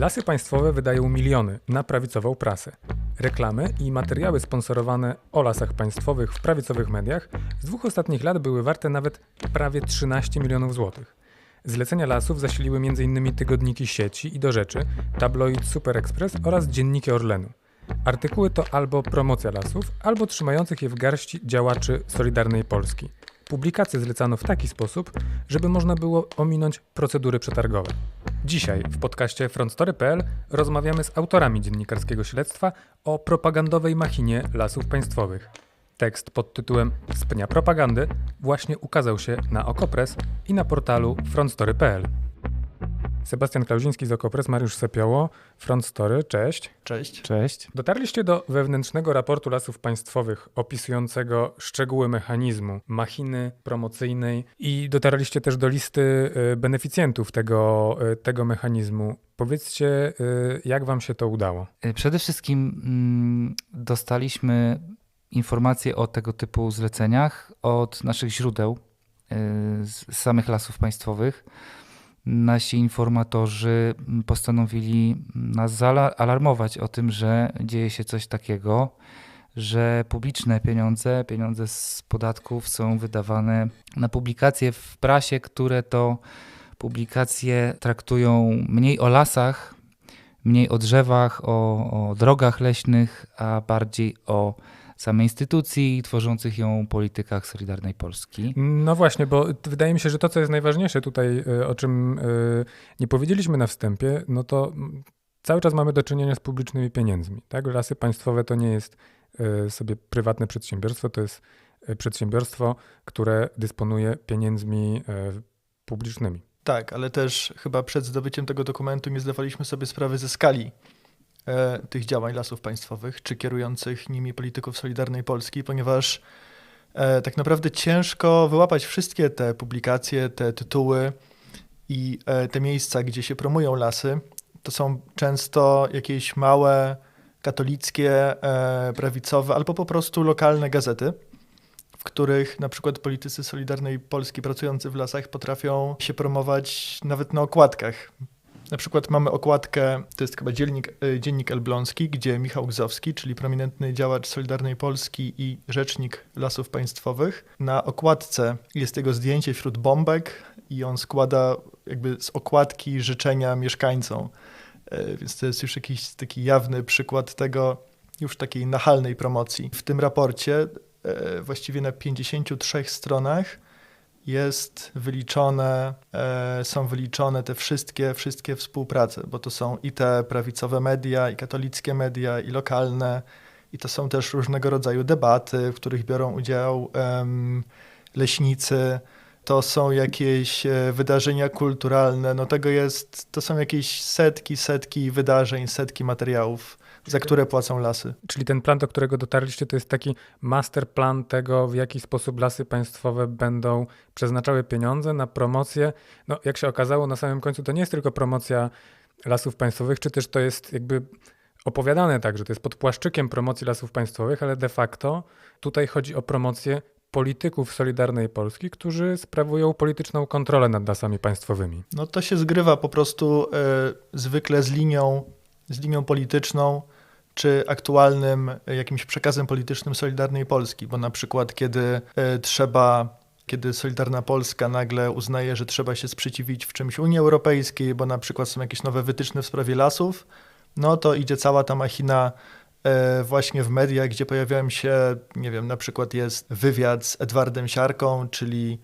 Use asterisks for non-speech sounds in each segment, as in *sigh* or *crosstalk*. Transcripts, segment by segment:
Lasy państwowe wydają miliony na prawicową prasę. Reklamy i materiały sponsorowane o lasach państwowych w prawicowych mediach z dwóch ostatnich lat były warte nawet prawie 13 milionów złotych. Zlecenia lasów zasiliły m.in. tygodniki sieci i do rzeczy, tabloid Super Express oraz dzienniki Orlenu. Artykuły to albo promocja lasów, albo trzymających je w garści działaczy Solidarnej Polski. Publikacje zlecano w taki sposób, żeby można było ominąć procedury przetargowe. Dzisiaj w podcaście frontstory.pl rozmawiamy z autorami dziennikarskiego śledztwa o propagandowej machinie lasów państwowych. Tekst pod tytułem Z propagandy właśnie ukazał się na Okopres i na portalu frontstory.pl. Sebastian Klauziński z Okopres, Mariusz Sepioło, Front Story, cześć. Cześć. Cześć. Dotarliście do wewnętrznego raportu lasów państwowych opisującego szczegóły mechanizmu, machiny promocyjnej i dotarliście też do listy y, beneficjentów tego, y, tego mechanizmu. Powiedzcie, y, jak wam się to udało? Przede wszystkim mm, dostaliśmy informacje o tego typu zleceniach od naszych źródeł z samych lasów państwowych. Nasi informatorzy postanowili nas zaalarmować o tym, że dzieje się coś takiego, że publiczne pieniądze, pieniądze z podatków są wydawane na publikacje w prasie, które to publikacje traktują mniej o lasach, mniej o drzewach, o, o drogach leśnych, a bardziej o samej instytucji i tworzących ją politykach Solidarnej Polski. No właśnie, bo wydaje mi się, że to, co jest najważniejsze tutaj, y, o czym y, nie powiedzieliśmy na wstępie, no to cały czas mamy do czynienia z publicznymi pieniędzmi. Tak? Lasy państwowe to nie jest y, sobie prywatne przedsiębiorstwo, to jest przedsiębiorstwo, które dysponuje pieniędzmi publicznymi. Tak, ale też chyba przed zdobyciem tego dokumentu nie zdawaliśmy sobie sprawy ze skali tych działań lasów państwowych, czy kierujących nimi polityków Solidarnej Polski, ponieważ e, tak naprawdę ciężko wyłapać wszystkie te publikacje, te tytuły i e, te miejsca, gdzie się promują lasy. To są często jakieś małe, katolickie, e, prawicowe albo po prostu lokalne gazety. w których na przykład politycy Solidarnej Polski pracujący w lasach potrafią się promować nawet na okładkach. Na przykład mamy okładkę, to jest chyba dziennik, y, dziennik Elbląski, gdzie Michał Gzowski, czyli prominentny działacz Solidarnej Polski i rzecznik lasów państwowych, na okładce jest jego zdjęcie wśród bombek i on składa jakby z okładki życzenia mieszkańcom. E, Więc to jest już jakiś taki jawny przykład tego, już takiej nachalnej promocji. W tym raporcie e, właściwie na 53 stronach jest wyliczone, e, są wyliczone te wszystkie, wszystkie współprace, bo to są i te prawicowe media, i katolickie media, i lokalne, i to są też różnego rodzaju debaty, w których biorą udział leśnicy, to są jakieś e, wydarzenia kulturalne, no tego jest, to są jakieś setki, setki wydarzeń, setki materiałów, za które płacą lasy. Czyli ten plan, do którego dotarliście, to jest taki master plan tego, w jaki sposób lasy państwowe będą przeznaczały pieniądze na promocję. No, jak się okazało na samym końcu, to nie jest tylko promocja lasów państwowych, czy też to jest jakby opowiadane tak, że to jest pod płaszczykiem promocji lasów państwowych, ale de facto tutaj chodzi o promocję polityków Solidarnej Polski, którzy sprawują polityczną kontrolę nad lasami państwowymi. No to się zgrywa po prostu e, zwykle z linią, z linią polityczną, czy aktualnym e, jakimś przekazem politycznym Solidarnej Polski, bo na przykład kiedy e, trzeba, kiedy Solidarna Polska nagle uznaje, że trzeba się sprzeciwić w czymś Unii Europejskiej, bo na przykład są jakieś nowe wytyczne w sprawie lasów, no to idzie cała ta machina e, właśnie w mediach, gdzie pojawiają się, nie wiem, na przykład jest wywiad z Edwardem Siarką, czyli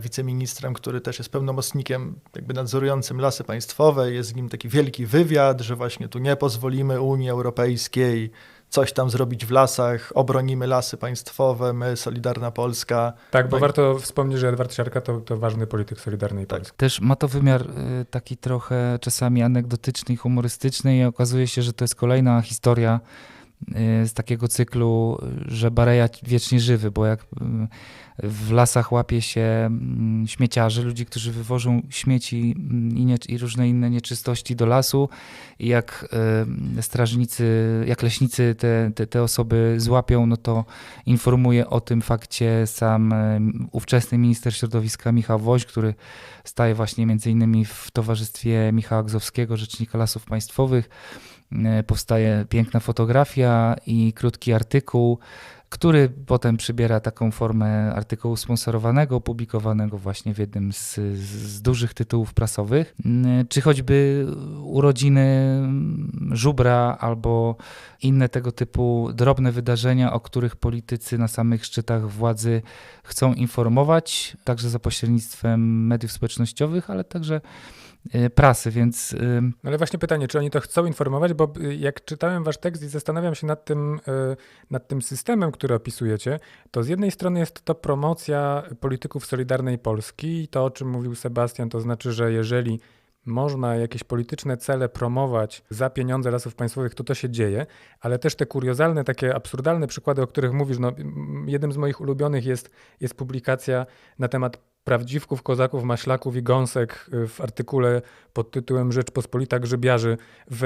wiceministrem, który też jest pełnomocnikiem jakby nadzorującym lasy państwowe. Jest z nim taki wielki wywiad, że właśnie tu nie pozwolimy Unii Europejskiej coś tam zrobić w lasach, obronimy lasy państwowe, my, Solidarna Polska. Tak, bo No i- warto wspomnieć, że Edward Siarka to, to ważny polityk Solidarnej Tak. Polski. Też ma to wymiar y, taki trochę czasami anegdotyczny i humorystyczny i okazuje się, że to jest kolejna historia z takiego cyklu, że Bareja wiecznie żywy, bo jak y, w lasach łapie się mm, śmieciarzy, ludzi, którzy wywożą śmieci mm, i, nie, i różne inne nieczystości do lasu i jak y, strażnicy, jak leśnicy te, te, te osoby złapią, no to informuje o tym fakcie sam y, ówczesny minister środowiska Michał Woś, który staje właśnie między innymi w towarzystwie Michała Gzowskiego, rzecznika lasów państwowych. Y, Powstaje piękna fotografia i krótki artykuł, który potem przybiera taką formę artykułu sponsorowanego, opublikowanego właśnie w jednym z, z dużych tytułów prasowych, Y, czy choćby urodziny żubra albo inne tego typu drobne wydarzenia, o których politycy na samych szczytach władzy chcą informować, także za pośrednictwem mediów społecznościowych, ale także prasy, więc y, No ale właśnie pytanie, czy oni to chcą informować, bo y, jak czytałem wasz tekst i zastanawiam się nad tym, y, nad tym systemem, który opisujecie, to z jednej strony jest to promocja polityków Solidarnej Polski i to, o czym mówił Sebastian, to znaczy, że jeżeli można jakieś polityczne cele promować za pieniądze lasów państwowych, to to się dzieje, ale też te kuriozalne, takie absurdalne przykłady, o których mówisz, no, jednym z moich ulubionych jest, jest publikacja na temat prawdziwków, kozaków, maślaków i gąsek y, w artykule pod tytułem Rzeczpospolita Grzybiarzy w,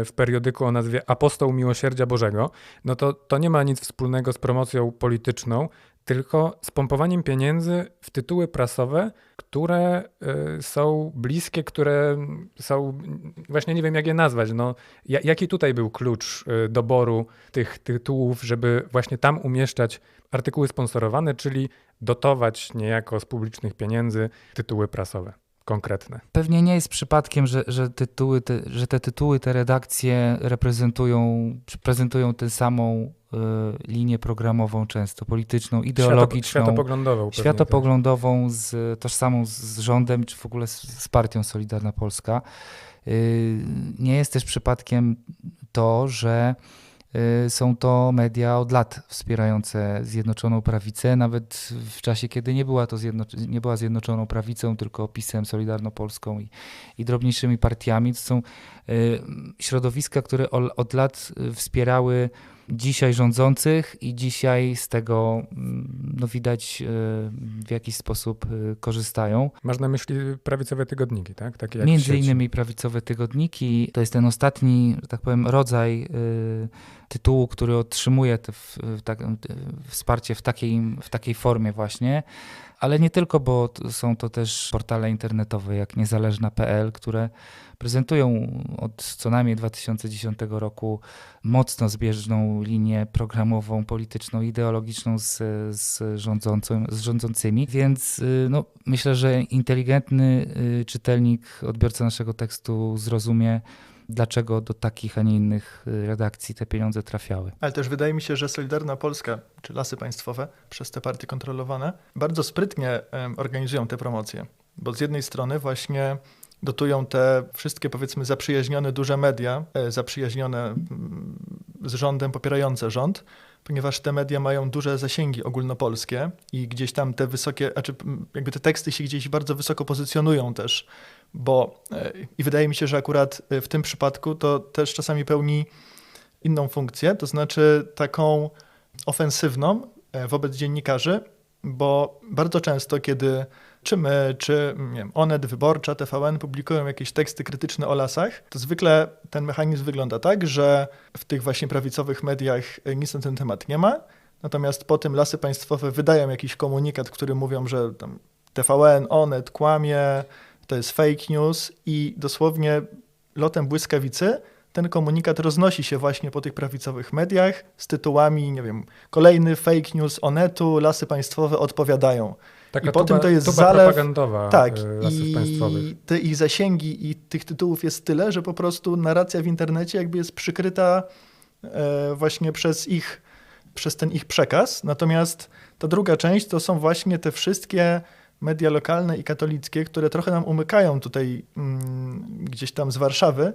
y, w periodyku o nazwie Apostoł Miłosierdzia Bożego, no to to nie ma nic wspólnego z promocją polityczną, tylko z pompowaniem pieniędzy w tytuły prasowe, które y, są bliskie, które są, właśnie nie wiem jak je nazwać, no, ja- jaki tutaj był klucz y, doboru tych tytułów, żeby właśnie tam umieszczać artykuły sponsorowane, czyli dotować niejako z publicznych pieniędzy tytuły prasowe konkretne. Pewnie nie jest przypadkiem, że, że, tytuły te, że te tytuły, te redakcje reprezentują, prezentują tę samą linię programową często, polityczną, ideologiczną, Światopo- światopoglądową. światopoglądową, z, tożsamą z, rządem, czy w ogóle z, z partią Solidarna Polska. Y, Nie jest też przypadkiem to, że y, są to media od lat wspierające Zjednoczoną Prawicę, nawet w czasie, kiedy nie była to zjednoc- nie była Zjednoczoną Prawicą, tylko PiSem, Solidarno-Polską i, i drobniejszymi partiami. To są y, środowiska, które od lat y, wspierały dzisiaj rządzących i dzisiaj z tego mm, no, widać y, w jakiś sposób y, korzystają. Masz na myśli prawicowe tygodniki, tak? Takie Między sieci. innymi prawicowe tygodniki. To jest ten ostatni, że tak powiem, rodzaj y, tytułu, który otrzymuje te w, tak, wsparcie w takiej, w takiej formie właśnie. Ale nie tylko, bo są to też portale internetowe jak niezależna.pl, które prezentują od co najmniej 2010 roku mocno zbieżną linię programową, polityczną, ideologiczną z, z, z rządzącymi. Więc y, no, myślę, że inteligentny y, czytelnik, odbiorca naszego tekstu zrozumie, dlaczego do takich, a nie innych y, redakcji te pieniądze trafiały. Ale też wydaje mi się, że Solidarna Polska, czy lasy państwowe, przez te partie kontrolowane, bardzo sprytnie organizują te promocje. Bo z jednej strony właśnie dotują te wszystkie, powiedzmy, zaprzyjaźnione duże media, e, zaprzyjaźnione mm, z rządem, popierające rząd, ponieważ te media mają duże zasięgi ogólnopolskie i gdzieś tam te wysokie, znaczy jakby te teksty się gdzieś bardzo wysoko pozycjonują też, bo e, i wydaje mi się, że akurat e, w tym przypadku to też czasami pełni inną funkcję, to znaczy taką ofensywną e, wobec dziennikarzy, bo bardzo często, kiedy czy my, czy nie wiem, Onet, Wyborcza, TVN publikują jakieś teksty krytyczne o lasach, to zwykle ten mechanizm wygląda tak, że w tych właśnie prawicowych mediach nic na ten temat nie ma, natomiast potem lasy państwowe wydają jakiś komunikat, w którym mówią, że TVN, Onet kłamie, to jest fake news i dosłownie lotem błyskawicy ten komunikat roznosi się właśnie po tych prawicowych mediach z tytułami, nie wiem, kolejny fake news Onetu, lasy państwowe odpowiadają. Taka I potem tuba, to jest tuba zalew- propagandowa Tak, y, lasów państwowych. i te ich zasięgi i tych tytułów jest tyle, że po prostu narracja w internecie jakby jest przykryta e, właśnie przez ich, przez ten ich przekaz. Natomiast ta druga część to są właśnie te wszystkie media lokalne i katolickie, które trochę nam umykają tutaj mm, gdzieś tam z Warszawy,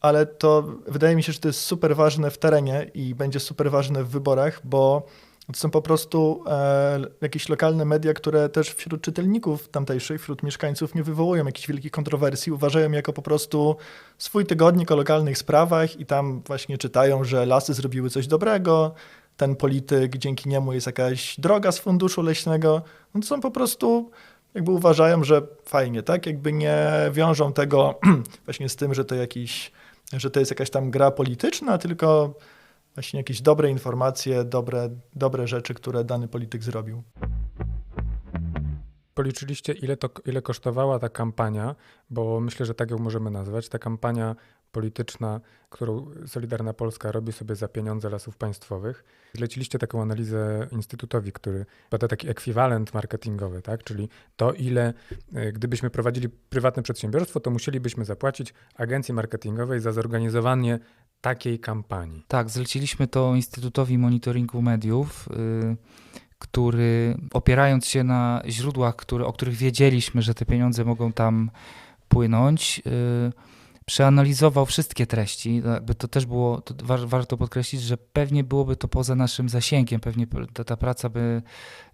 ale to wydaje mi się, że to jest super ważne w terenie i będzie super ważne w wyborach, bo To są po prostu e, jakieś lokalne media, które też wśród czytelników tamtejszych, wśród mieszkańców nie wywołują jakichś wielkich kontrowersji, uważają jako po prostu swój tygodnik o lokalnych sprawach i tam właśnie czytają, że lasy zrobiły coś dobrego, ten polityk, dzięki niemu jest jakaś droga z funduszu leśnego. No to są po prostu, jakby uważają, że fajnie, tak? Jakby nie wiążą tego *clears throat* właśnie z tym, że to jakiś, że to jest jakaś tam gra polityczna, tylko właśnie jakieś dobre informacje, dobre, dobre rzeczy, które dany polityk zrobił. Policzyliście, ile, to, ile kosztowała ta kampania, bo myślę, że tak ją możemy nazwać, ta kampania polityczna, którą Solidarna Polska robi sobie za pieniądze lasów państwowych. Zleciliście taką analizę instytutowi, który bada taki ekwiwalent marketingowy, tak? czyli to, ile y, gdybyśmy prowadzili prywatne przedsiębiorstwo, to musielibyśmy zapłacić agencji marketingowej za zorganizowanie takiej kampanii. Tak, zleciliśmy to Instytutowi Monitoringu Mediów, y, który opierając się na źródłach, które, o których wiedzieliśmy, że te pieniądze mogą tam płynąć, y, przeanalizował wszystkie treści. No, Jakby to też było, to wa- warto podkreślić, że pewnie byłoby to poza naszym zasięgiem, pewnie ta, ta praca by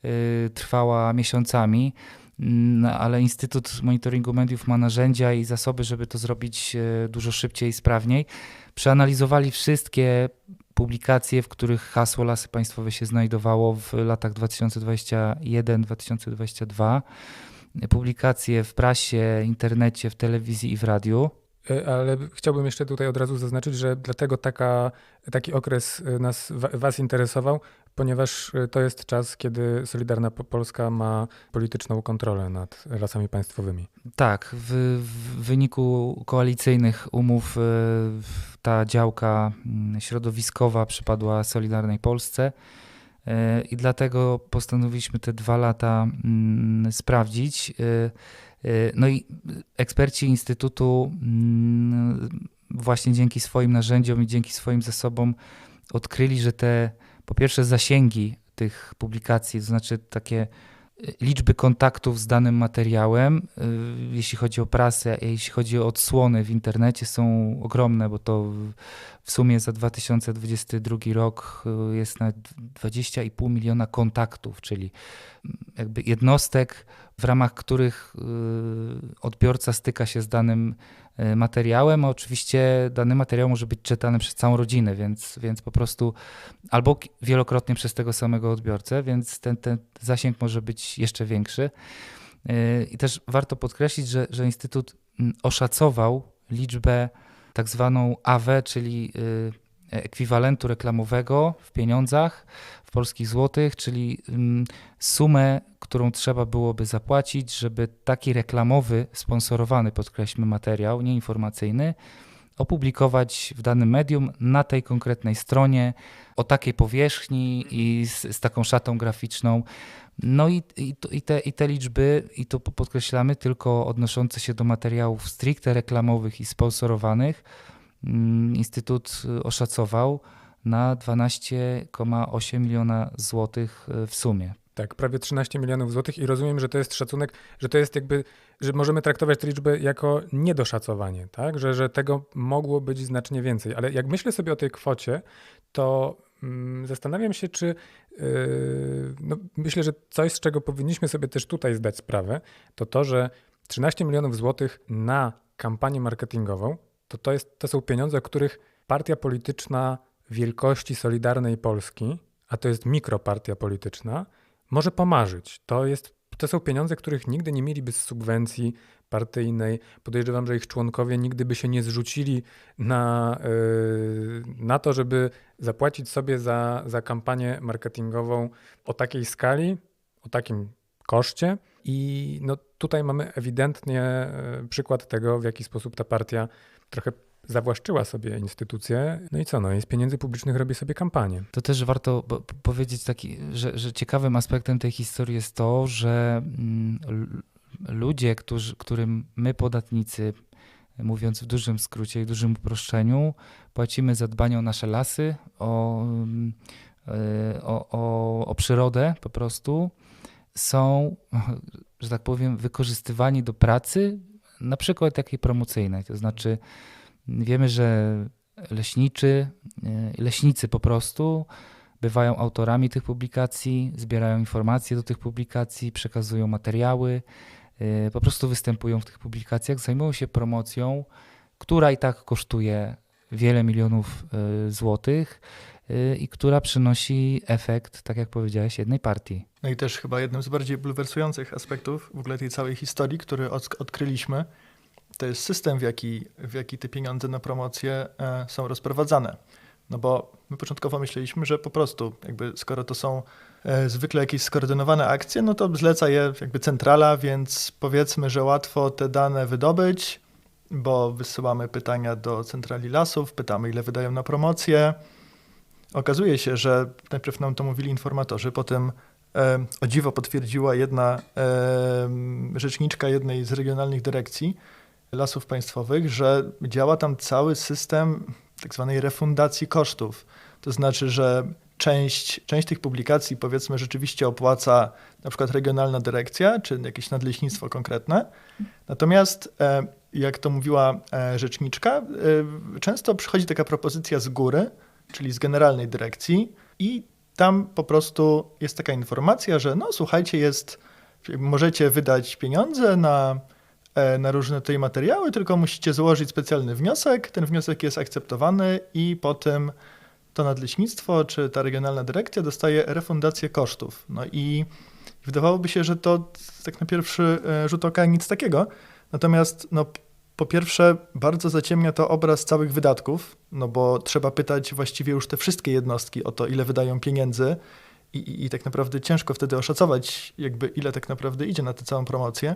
y, trwała miesiącami. Mm, ale Instytut Monitoringu Mediów ma narzędzia i zasoby, żeby to zrobić dużo szybciej i sprawniej. Przeanalizowali wszystkie publikacje, w których hasło Lasy Państwowe się znajdowało w latach 2021-2022. Publikacje w prasie, internecie, w telewizji i w radiu. Y, Ale chciałbym jeszcze tutaj od razu zaznaczyć, że dlatego taka, taki okres y, nas, wa- Was interesował, ponieważ y, to jest czas, kiedy Solidarna Po- Polska ma polityczną kontrolę nad lasami państwowymi. Tak, w, w wyniku koalicyjnych umów ta działka mm, środowiskowa przypadła Solidarnej Polsce y, i dlatego postanowiliśmy te dwa lata mm, sprawdzić. Y, y, No i eksperci Instytutu mm, właśnie dzięki swoim narzędziom i dzięki swoim zasobom odkryli, że te po pierwsze zasięgi tych publikacji, to znaczy takie liczby kontaktów z danym materiałem, y, jeśli chodzi o prasę, jeśli chodzi o odsłony w internecie, są ogromne, bo to w- sumie za 2022 rok y, jest na 20,5 miliona kontaktów, czyli mm, jakby jednostek, w ramach których y, odbiorca styka się z danym materiałem, a oczywiście dany materiał może być czytany przez całą rodzinę, więc, więc po prostu albo wielokrotnie przez tego samego odbiorcę, więc ten, ten zasięg może być jeszcze większy. Yy, I też warto podkreślić, że, że Instytut mm, oszacował liczbę tak zwaną AW, czyli yy, ekwiwalentu reklamowego w pieniądzach, w polskich złotych, czyli mm, sumę, którą trzeba byłoby zapłacić, żeby taki reklamowy, sponsorowany, podkreślmy, materiał, nieinformacyjny, opublikować w danym medium na tej konkretnej stronie, o takiej powierzchni i z, z taką szatą graficzną. No i, i, i, te, i te liczby, i to po- podkreślamy, tylko odnoszące się do materiałów stricte reklamowych i sponsorowanych, Instytut y, oszacował na 12,8 miliona złotych y, w sumie. Tak, prawie 13 milionów złotych i rozumiem, że to jest szacunek, że to jest jakby, że możemy traktować tę liczbę jako niedoszacowanie, tak? Że, że tego mogło być znacznie więcej. Ale jak myślę sobie o tej kwocie, to mm, zastanawiam się, czy yy, no, myślę, że coś, z czego powinniśmy sobie też tutaj zdać sprawę, to to, że 13 milionów złotych na kampanię marketingową, to, to, jest, to są pieniądze, których partia polityczna wielkości Solidarnej Polski, a to jest mikropartia polityczna, może pomarzyć. To, jest, to są pieniądze, których nigdy nie mieliby z subwencji partyjnej. Podejrzewam, że ich członkowie nigdy by się nie zrzucili na, yy, na to, żeby zapłacić sobie za, za kampanię marketingową o takiej skali, o takim koszcie. I no, tutaj mamy ewidentnie e, przykład tego, w jaki sposób ta partia trochę zawłaszczyła sobie instytucje. No i co? No i z pieniędzy publicznych robi sobie kampanię. To też warto po- po- powiedzieć, taki, że, że ciekawym aspektem tej historii jest to, że mm, ludzie, którzy, którym my podatnicy, mówiąc w dużym skrócie i dużym uproszczeniu, płacimy za dbanie o nasze lasy, o, e, o, o, o przyrodę po prostu, są, że tak powiem, wykorzystywani do pracy, na przykład takiej promocyjnej. To znaczy, wiemy, że leśniczy, e, leśnicy po prostu bywają autorami tych publikacji, zbierają informacje do tych publikacji, przekazują materiały, y, po prostu występują w tych publikacjach, zajmują się promocją, która i tak kosztuje wiele milionów y, złotych i która przynosi efekt, tak jak powiedziałeś, jednej partii. No i też chyba jednym z bardziej bulwersujących aspektów w ogóle tej całej historii, który od, odkryliśmy, to jest system, w jaki, w jaki te pieniądze na promocję e, są rozprowadzane. No bo my początkowo myśleliśmy, że po prostu jakby skoro to są e, zwykle jakieś skoordynowane akcje, no to zleca je jakby centrala, więc powiedzmy, że łatwo te dane wydobyć, bo wysyłamy pytania do centrali lasów, pytamy ile wydają na promocję. Okazuje się, że najpierw nam to mówili informatorzy, potem o dziwo potwierdziła jedna e, rzeczniczka jednej z regionalnych dyrekcji lasów państwowych, że działa tam cały system tak zwanej refundacji kosztów. To znaczy, że część, część tych publikacji powiedzmy rzeczywiście opłaca na przykład regionalna dyrekcja, czy jakieś nadleśnictwo konkretne. Natomiast e, jak to mówiła e, rzeczniczka, e, często przychodzi taka propozycja z góry, czyli z generalnej dyrekcji i tam po prostu jest taka informacja, że no słuchajcie, jest, możecie wydać pieniądze na, e, na różne tutaj materiały, tylko musicie złożyć specjalny wniosek, ten wniosek jest akceptowany i potem to nadleśnictwo czy ta regionalna dyrekcja dostaje refundację kosztów. No i wydawałoby się, że to tak na pierwszy e, rzut oka nic takiego, natomiast no, po pierwsze, bardzo zaciemnia to obraz całych wydatków, no bo trzeba pytać właściwie już te wszystkie jednostki o to, ile wydają pieniędzy i, i, i tak naprawdę ciężko wtedy oszacować, jakby ile tak naprawdę idzie na tę całą promocję.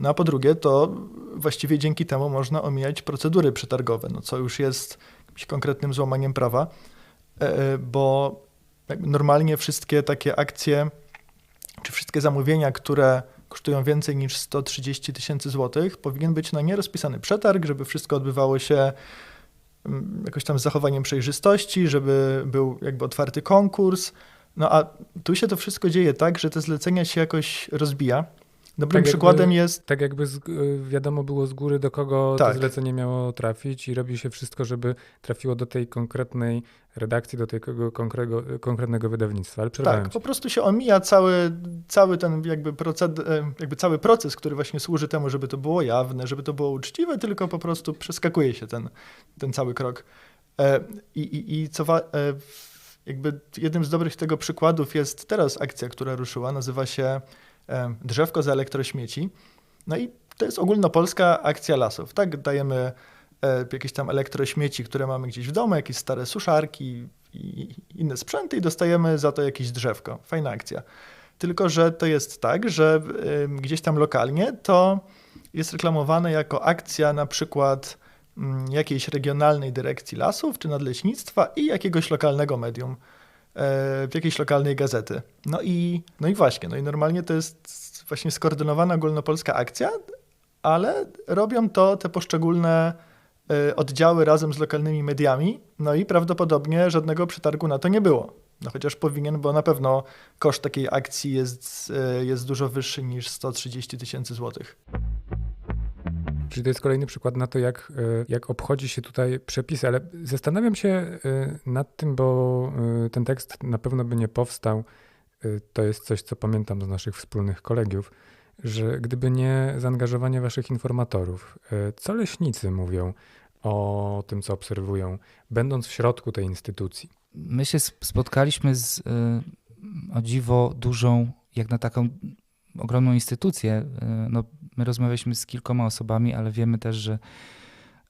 No a po drugie, to właściwie dzięki temu można omijać procedury przetargowe, no co już jest jakimś konkretnym złamaniem prawa, e, bo jakby normalnie wszystkie takie akcje, czy wszystkie zamówienia, które kosztują więcej niż 130 tysięcy złotych, powinien być na nie rozpisany przetarg, żeby wszystko odbywało się mm, jakoś tam z zachowaniem przejrzystości, żeby był jakby otwarty konkurs. No a tu się to wszystko dzieje tak, że te zlecenia się jakoś rozbija. Dobrym Tak jakby- przykładem jest Tak jakby z, y, wiadomo było z góry, do kogo Tak. to zlecenie miało trafić i robi się wszystko, żeby trafiło do tej konkretnej redakcji, do tego konkrego, konkretnego wydawnictwa. Ale Tak, po prostu się omija cały, cały ten jakby, proced, e, jakby cały proces, który właśnie służy temu, żeby to było jawne, żeby to było uczciwe, tylko po prostu przeskakuje się ten, ten cały krok. E, I, i, i co wa- e, jakby jednym z dobrych tego przykładów jest teraz akcja, która ruszyła, nazywa się Drzewko za elektrośmieci. No i to jest ogólnopolska akcja lasów, tak? Dajemy e, jakieś tam elektrośmieci, które mamy gdzieś w domu, jakieś stare suszarki i inne sprzęty i dostajemy za to jakieś drzewko. Fajna akcja. Tylko, że to jest tak, że gdzieś tam lokalnie to jest reklamowane jako akcja na przykład mm, jakiejś regionalnej dyrekcji lasów czy nadleśnictwa i jakiegoś lokalnego medium, w jakiejś lokalnej gazety. No i, no i właśnie, no i normalnie to jest właśnie skoordynowana ogólnopolska akcja, ale robią to te poszczególne e, oddziały razem z lokalnymi mediami, no i prawdopodobnie żadnego przetargu na to nie było. No chociaż powinien, bo na pewno koszt takiej akcji jest, e, jest dużo wyższy niż 130 tysięcy złotych. Czyli to jest kolejny przykład na to, jak, y, jak obchodzi się tutaj przepisy, ale zastanawiam się y, nad tym, bo y, ten tekst na pewno by nie powstał. To jest coś, co pamiętam z naszych wspólnych kolegiów, że gdyby nie zaangażowanie waszych informatorów, co leśnicy mówią o tym, co obserwują, będąc w środku tej instytucji? My się sp- spotkaliśmy z o dziwo dużą, jak na taką ogromną instytucję. No, my rozmawialiśmy z kilkoma osobami, ale wiemy też, że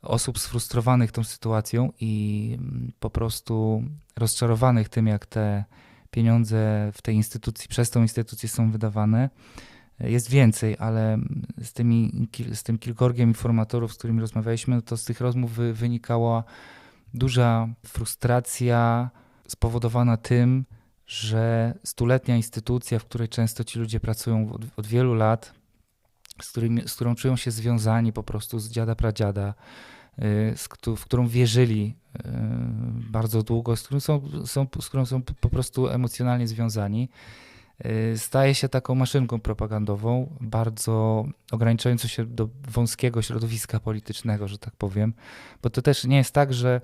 osób sfrustrowanych tą sytuacją i mm, po prostu rozczarowanych tym, jak te pieniądze w tej instytucji, przez tą instytucję są wydawane, jest więcej, ale z, tymi, z tym kilkorgiem informatorów, z którymi rozmawialiśmy, no to z tych rozmów wy, wynikała duża frustracja spowodowana tym, że stuletnia instytucja, w której często ci ludzie pracują od, od wielu lat, z, którymi, z którą czują się związani po prostu z dziada pradziada, y, w którą wierzyli y, bardzo długo, z którą są, są, z którą są po prostu emocjonalnie związani, y, staje się taką maszynką propagandową, bardzo ograniczającą się do wąskiego środowiska politycznego, że tak powiem. Bo to też nie jest tak, że,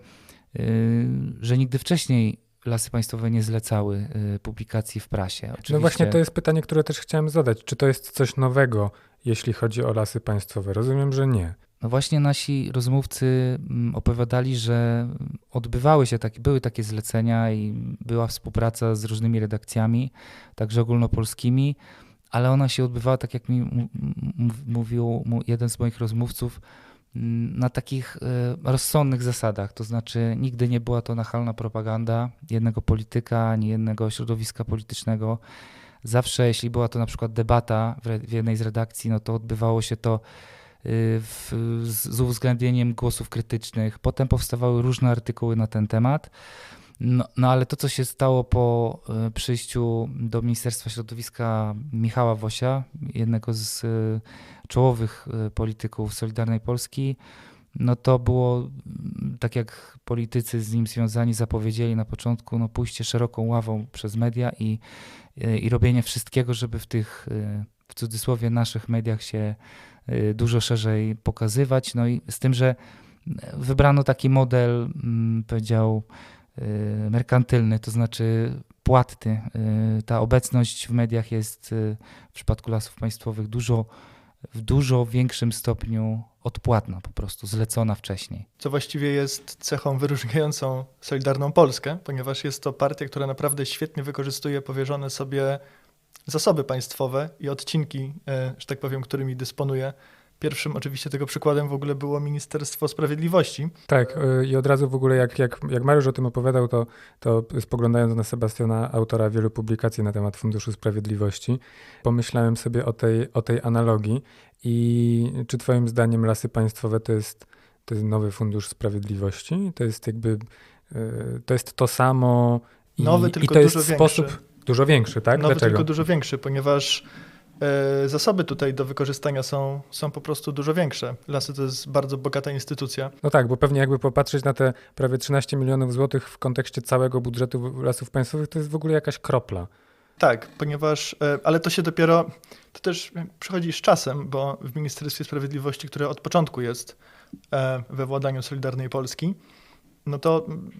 że nigdy wcześniej lasy państwowe nie zlecały publikacji w prasie. Oczywiście, No właśnie to jest pytanie, które też chciałem zadać. Czy to jest coś nowego, jeśli chodzi o lasy państwowe? Rozumiem, że nie. No właśnie nasi rozmówcy mm, opowiadali, że odbywały się takie, były takie zlecenia i była współpraca z różnymi redakcjami, także ogólnopolskimi, ale ona się odbywała, tak jak mi mówił jeden z moich rozmówców, mm, na takich e, rozsądnych zasadach. To znaczy, nigdy nie była to nachalna propaganda jednego polityka ani jednego środowiska politycznego. Zawsze, jeśli była to na przykład debata w, jednej z redakcji, no to odbywało się to y, w, z, uwzględnieniem głosów krytycznych. Potem powstawały różne artykuły na ten temat. No, no ale to, co się stało po y, przyjściu do Ministerstwa Środowiska Michała Wosia, jednego z y, czołowych polityków Solidarnej Polski, no to było, tak jak politycy z nim związani zapowiedzieli na początku, no pójście szeroką ławą przez media i, i robienie wszystkiego, żeby w tych, y, w cudzysłowie, naszych mediach się y, dużo szerzej pokazywać. No i z tym, że wybrano taki model, mm, powiedział, y, merkantylny, to znaczy płatny. Ta obecność w mediach jest w przypadku lasów państwowych dużo, w dużo większym stopniu odpłatna, po prostu zlecona wcześniej. Co właściwie jest cechą wyróżniającą Solidarną Polskę, ponieważ jest to partia, która naprawdę świetnie wykorzystuje powierzone sobie zasoby państwowe i odcinki, e, że tak powiem, którymi dysponuje. Pierwszym oczywiście tego przykładem w ogóle było Ministerstwo Sprawiedliwości. Tak, y, i od razu w ogóle jak, jak, jak Mariusz o tym opowiadał, to, to spoglądając na Sebastiana, autora wielu publikacji na temat Funduszu Sprawiedliwości, pomyślałem sobie o tej, o tej analogii i czy twoim zdaniem lasy państwowe to jest, to jest nowy Fundusz Sprawiedliwości? To jest jakby, y, to jest to samo i, Nowy, i tylko to jest dużo sposób większy. dużo większy, tak? Nowy, Dlaczego? tylko dużo większy, ponieważ zasoby tutaj do wykorzystania są, są po prostu dużo większe. Lasy to jest bardzo bogata instytucja. No tak, bo pewnie jakby popatrzeć na te prawie 13 milionów złotych w kontekście całego budżetu lasów państwowych, to jest w ogóle jakaś kropla. Tak, ponieważ, e, ale to się dopiero, to też przychodzi z czasem, bo w Ministerstwie Sprawiedliwości, które od początku jest e, we władaniu Solidarnej Polski, no to mm,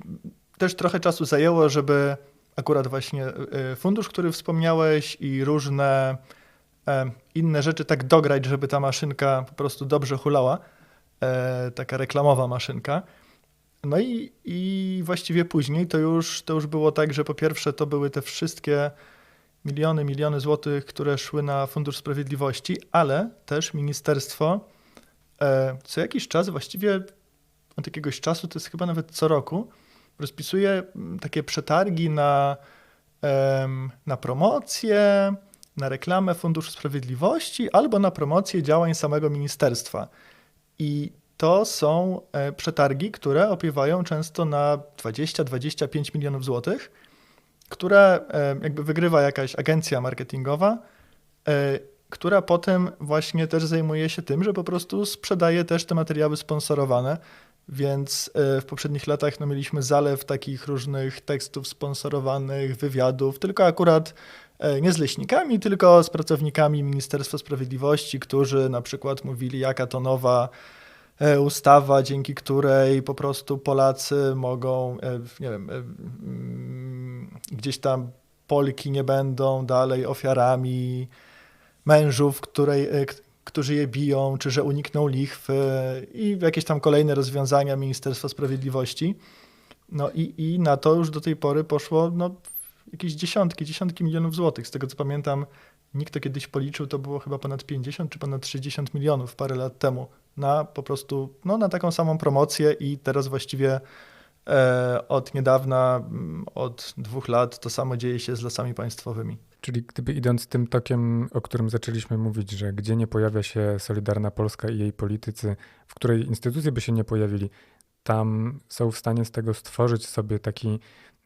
też trochę czasu zajęło, żeby akurat właśnie e, fundusz, który wspomniałeś i różne e, inne rzeczy tak dograć, żeby ta maszynka po prostu dobrze hulała, e, taka reklamowa maszynka. No i, i właściwie później to już, to już było tak, że po pierwsze to były te wszystkie miliony, miliony złotych, które szły na Fundusz Sprawiedliwości, ale też ministerstwo e, co jakiś czas, właściwie od jakiegoś czasu, to jest chyba nawet co roku, rozpisuje takie przetargi na, na promocję, na reklamę Funduszu Sprawiedliwości albo na promocję działań samego ministerstwa. I to są e, przetargi, które opiewają często na 20-25 milionów złotych które e, jakby wygrywa jakaś agencja marketingowa, e, która potem właśnie też zajmuje się tym, że po prostu sprzedaje też te materiały sponsorowane. Więc w poprzednich latach no, mieliśmy zalew takich różnych tekstów sponsorowanych, wywiadów, tylko akurat nie z leśnikami, tylko z pracownikami Ministerstwa Sprawiedliwości, którzy na przykład mówili, jaka to nowa e, ustawa, dzięki której po prostu Polacy mogą, e, nie wiem, e, mm, gdzieś tam Polki nie będą dalej ofiarami mężów, której, e, którzy je biją, czy że unikną lichwy i jakieś tam kolejne rozwiązania Ministerstwa Sprawiedliwości. No i, i na to już do tej pory poszło no, jakieś dziesiątki, dziesiątki milionów złotych. Z tego co pamiętam, nikt to kiedyś policzył, to było chyba ponad 50 czy ponad 60 milionów parę lat temu na po prostu, no na taką samą promocję i teraz właściwie e, od niedawna, mm, od dwóch lat to samo dzieje się z lasami państwowymi. Czyli gdyby idąc tym tokiem, o którym zaczęliśmy mówić, że gdzie nie pojawia się Solidarna Polska i jej politycy, w której instytucje by się nie pojawili, tam są w stanie z tego stworzyć sobie taki,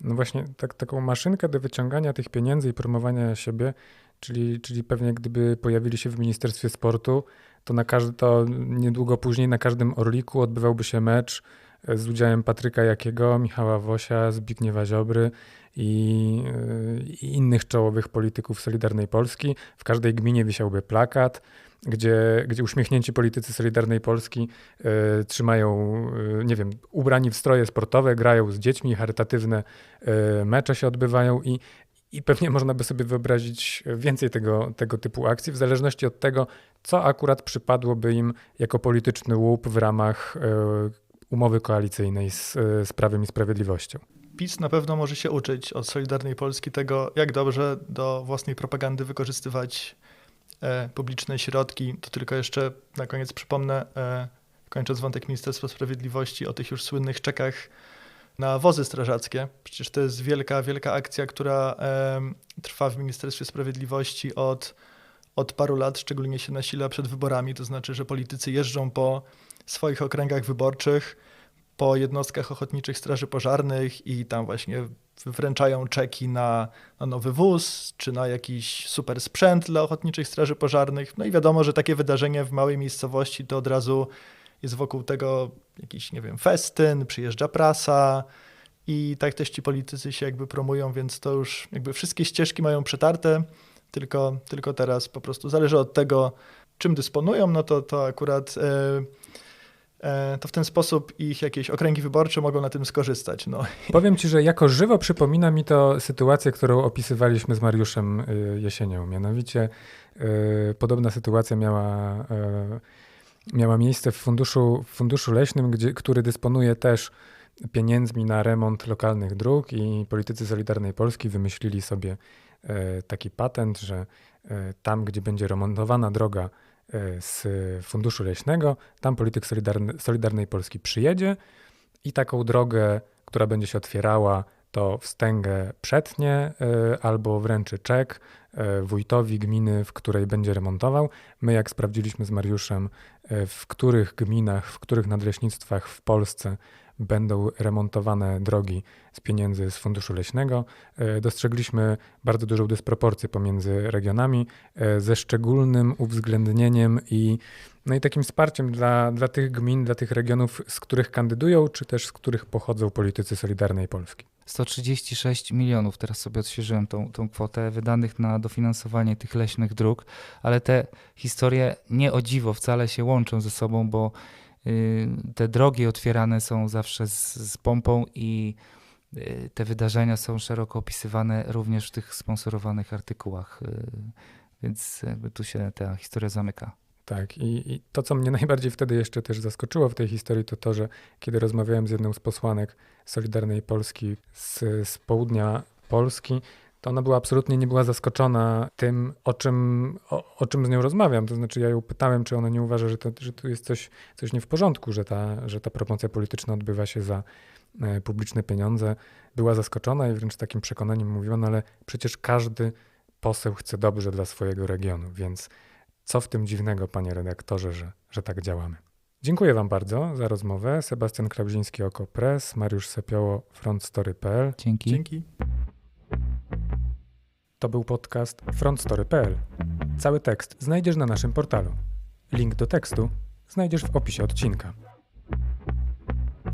no właśnie tak, taką maszynkę do wyciągania tych pieniędzy i promowania siebie, czyli, czyli pewnie gdyby pojawili się w Ministerstwie Sportu, to, na każdy, to niedługo później na każdym Orliku odbywałby się mecz e, z udziałem Patryka Jakiego, Michała Wosia, Zbigniewa Ziobry i, e, i innych czołowych polityków Solidarnej Polski. W każdej gminie wisiałby plakat, gdzie, gdzie uśmiechnięci politycy Solidarnej Polski e, trzymają, e, nie wiem, ubrani w stroje sportowe, grają z dziećmi, charytatywne e, mecze się odbywają i, i pewnie można by sobie wyobrazić więcej tego, tego typu akcji, w zależności od tego, co akurat przypadłoby im jako polityczny łup w ramach umowy koalicyjnej z, z Prawem i Sprawiedliwością. PiS na pewno może się uczyć od Solidarnej Polski tego, jak dobrze do własnej propagandy wykorzystywać publiczne środki. To tylko jeszcze na koniec przypomnę, e, kończąc wątek Ministerstwa Sprawiedliwości, o tych już słynnych czekach na wozy strażackie. Przecież to jest wielka, wielka akcja, która e, trwa w Ministerstwie Sprawiedliwości od, od paru lat, szczególnie się nasila przed wyborami. To znaczy, że politycy jeżdżą po swoich okręgach wyborczych, po jednostkach ochotniczych straży pożarnych i tam właśnie wręczają czeki na, na nowy wóz, czy na jakiś super sprzęt dla ochotniczych straży pożarnych. No i wiadomo, że takie wydarzenie w małej miejscowości to od razu jest wokół tego jakiś, nie wiem, festyn, przyjeżdża prasa i tak też ci politycy się jakby promują, więc to już jakby wszystkie ścieżki mają przetarte, tylko, tylko teraz po prostu zależy od tego, czym dysponują, no to, to akurat e, to w ten sposób ich jakieś okręgi wyborcze mogą na tym skorzystać. No. *laughs* Powiem ci, że jako żywo przypomina mi to sytuację, którą opisywaliśmy z Mariuszem y, jesienią. Mianowicie y, podobna sytuacja miała, y, miała miejsce w funduszu, w funduszu leśnym, gdzie, który dysponuje też pieniędzmi na remont lokalnych dróg i politycy Solidarnej Polski wymyślili sobie e, taki patent, że e, tam, gdzie będzie remontowana droga e, z funduszu leśnego, tam polityk Solidarny, Solidarnej Polski przyjedzie i taką drogę, która będzie się otwierała, to wstęgę przetnie y, albo wręczy czek y, wójtowi gminy, w której będzie remontował. My, jak sprawdziliśmy z Mariuszem, w których gminach, w których nadleśnictwach w Polsce będą remontowane drogi z pieniędzy z Funduszu Leśnego, y, dostrzegliśmy bardzo dużą dysproporcję pomiędzy regionami, y, ze szczególnym uwzględnieniem i no i takim wsparciem dla, dla tych gmin, dla tych regionów, z których kandydują, czy też z których pochodzą politycy Solidarnej Polski. 136 milionów, teraz sobie odświeżyłem tą, tą kwotę, wydanych na dofinansowanie tych leśnych dróg, ale te historie nie o dziwo wcale się łączą ze sobą, bo te drogi otwierane są zawsze z, z pompą i y, te wydarzenia są szeroko opisywane również w tych sponsorowanych artykułach, y, więc tu się ta historia zamyka. Tak, i, i to, co mnie najbardziej wtedy jeszcze też zaskoczyło w tej historii, to to, że kiedy rozmawiałem z jedną z posłanek Solidarnej Polski z, z południa Polski, to ona była absolutnie nie była zaskoczona tym, o czym, o, o czym z nią rozmawiam. To znaczy, ja ją pytałem, czy ona nie uważa, że to, że to jest coś, coś nie w porządku, że ta, że ta promocja polityczna odbywa się za e, publiczne pieniądze. Była zaskoczona i wręcz takim przekonaniem mówiła, no ale przecież każdy poseł chce dobrze dla swojego regionu, więc co w tym dziwnego, panie redaktorze, że, że tak działamy. Dziękuję wam bardzo za rozmowę. Sebastian Krabziński, Oko Press, Mariusz Sepioło, frontstory.pl. Dzięki. Dzięki. To był podcast frontstory.pl. Cały tekst znajdziesz na naszym portalu. Link do tekstu znajdziesz w opisie odcinka.